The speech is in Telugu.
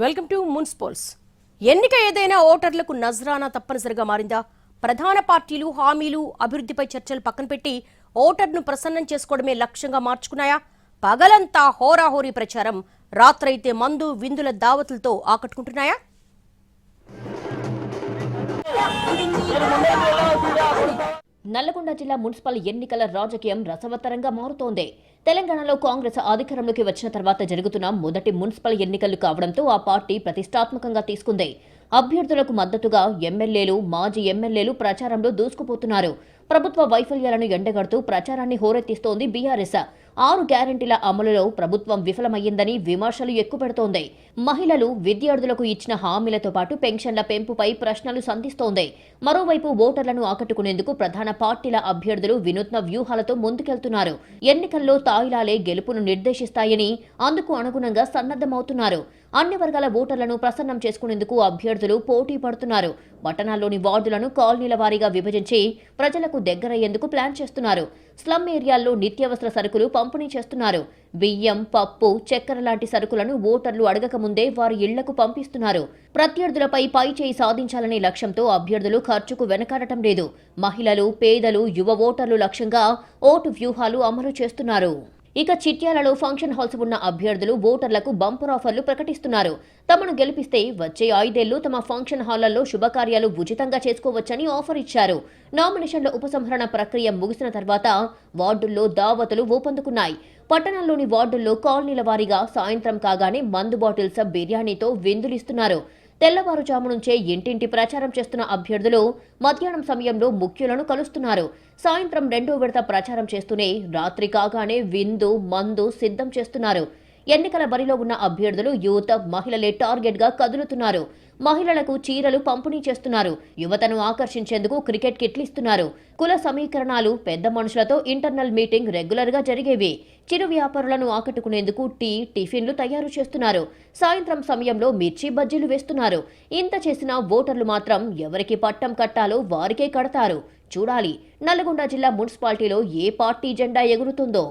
వెల్కమ్ టు మున్సిపల్స్ ఎన్నిక ఏదైనా ఓటర్లకు నజరానా తప్పనిసరిగా మారిందా? ప్రధాన పార్టీలు హామీలు అభివృద్ధిపై చర్చలు పక్కన పెట్టి ఓటర్ను ప్రసన్నం చేసుకోవడమే లక్ష్యంగా మార్చుకున్నాయా? పగలంతా హోరాహోరీ ప్రచారం రాత్రైతే మందు విందుల దావతులతో ఆకట్టుకుంటున్నాయా? నల్లగొండ జిల్లా మున్సిపల్ ఎన్నికల రాజకీయం రసవత్తరంగా మారుతోంది. తెలంగాణలో కాంగ్రెస్ అధికారంలోకి వచ్చిన తర్వాత జరుగుతున్న మొదటి మున్సిపల్ ఎన్నికలు కావడంతో ఆ పార్టీ ప్రతిష్టాత్మకంగా తీసుకుంది. అభ్యర్థులకు మద్దతుగా ఎమ్మెల్యేలు మాజీ ఎమ్మెల్యేలు ప్రచారంలో దూసుకుపోతున్నారు. ప్రభుత్వ వైఫల్యాలను ఎండగడుతూ ప్రచారాన్ని హోరెత్తిస్తోంది బీఆర్ఎస్. ఆరు గ్యారంటీల అమలులో ప్రభుత్వం విఫలమయ్యిందని విమర్శలు ఎక్కుపెడుతోంది. మహిళలు విద్యార్థులకు ఇచ్చిన హామీలతో పాటు పెన్షన్ల పెంపుపై ప్రశ్నలు సంధిస్తోంది. మరోవైపు ఓటర్లను ఆకట్టుకునేందుకు ప్రధాన పార్టీల అభ్యర్థులు వినూత్న వ్యూహాలతో ముందుకెళ్తున్నారు. ఎన్నికల్లో తాయిలాలే గెలుపును నిర్దేశిస్తాయని అందుకు అనుగుణంగా సన్నద్దమవుతున్నారు అన్ని వర్గాల ఓటర్లను ప్రసన్నం చేసుకునేందుకు అభ్యర్థులు పోటీ పడుతున్నారు. పట్టణాల్లోని వార్డులను కాలనీల వారీగా విభజించి ప్రజలకు దగ్గరయ్యేందుకు ప్లాన్ చేస్తున్నారు. స్లమ్ ఏరియాల్లో నిత్యావసర సరుకులు పంపిణీ చేస్తున్నారు. బియ్యం పప్పు చక్కెర లాంటి సరుకులను ఓటర్లు అడగక ముందే వారి ఇళ్ళకు పంపిస్తున్నారు. ప్రత్యర్థులపై పై చేయి సాధించాలనే లక్ష్యంతో అభ్యర్థులు ఖర్చుకు వెనకాడటం లేదు. మహిళలు పేదలు యువ ఓటర్లు లక్ష్యంగా ఓటు వ్యూహాలు అమలు చేస్తున్నారు. ఇక చిట్యాలలో ఫంక్షన్ హాల్స్ ఉన్న అభ్యర్థులు ఓటర్లకు బంపర్ ఆఫర్లు ప్రకటిస్తున్నారు. తమను గెలిపిస్తే వచ్చే ఐదేళ్ళు తమ ఫంక్షన్ హాళ్ళలో శుభకార్యాలు ఉచితంగా చేసుకోవచ్చని ఆఫర్ ఇచ్చారు. నామినేషన్ల ఉపసంహరణ ప్రక్రియ ముగిసిన తర్వాత వార్డుల్లో దావతులు ఊపందుకున్నాయి. పట్టణంలోని వార్డుల్లో కాలనీల వారీగా సాయంత్రం కాగానే మందు బాటిల్స్ బిర్యానీతో విందులిస్తున్నారు. తెల్లవారుజాము నుంచే ఇంటింటి ప్రచారం చేస్తున్న అభ్యర్థులు మధ్యాహ్నం సమయంలో ముఖ్యులను కలుస్తున్నారు. సాయంత్రం రెండో విడత ప్రచారం చేస్తూనే రాత్రి కాగానే విందు మందు సిద్ధం చేస్తున్నారు. ఎన్నికల బరిలో ఉన్న అభ్యర్థులు యువత మహిళలే టార్గెట్గా కదులుతున్నారు. మహిళలకు చీరలు పంపిణీ చేస్తున్నారు. యువతను ఆకర్షించేందుకు క్రికెట్ కిట్లు ఇస్తున్నారు. కుల సమీకరణాలు పెద్ద మనుషులతో ఇంటర్నల్ మీటింగ్ రెగ్యులర్గా జరిగేవి. చిరు వ్యాపారులను ఆకట్టుకునేందుకు టీ టిఫిన్లు తయారు చేస్తున్నారు. సాయంత్రం సమయంలో మిర్చి బజ్జీలు వేస్తున్నారు. ఇంత చేసిన ఓటర్లు మాత్రం ఎవరికి పట్టం కట్టాలో వారికే కడతారు. చూడాలి. నల్గొండ జిల్లా మున్సిపాలిటీలో ఏ పార్టీ జెండా ఎగురుతుందో.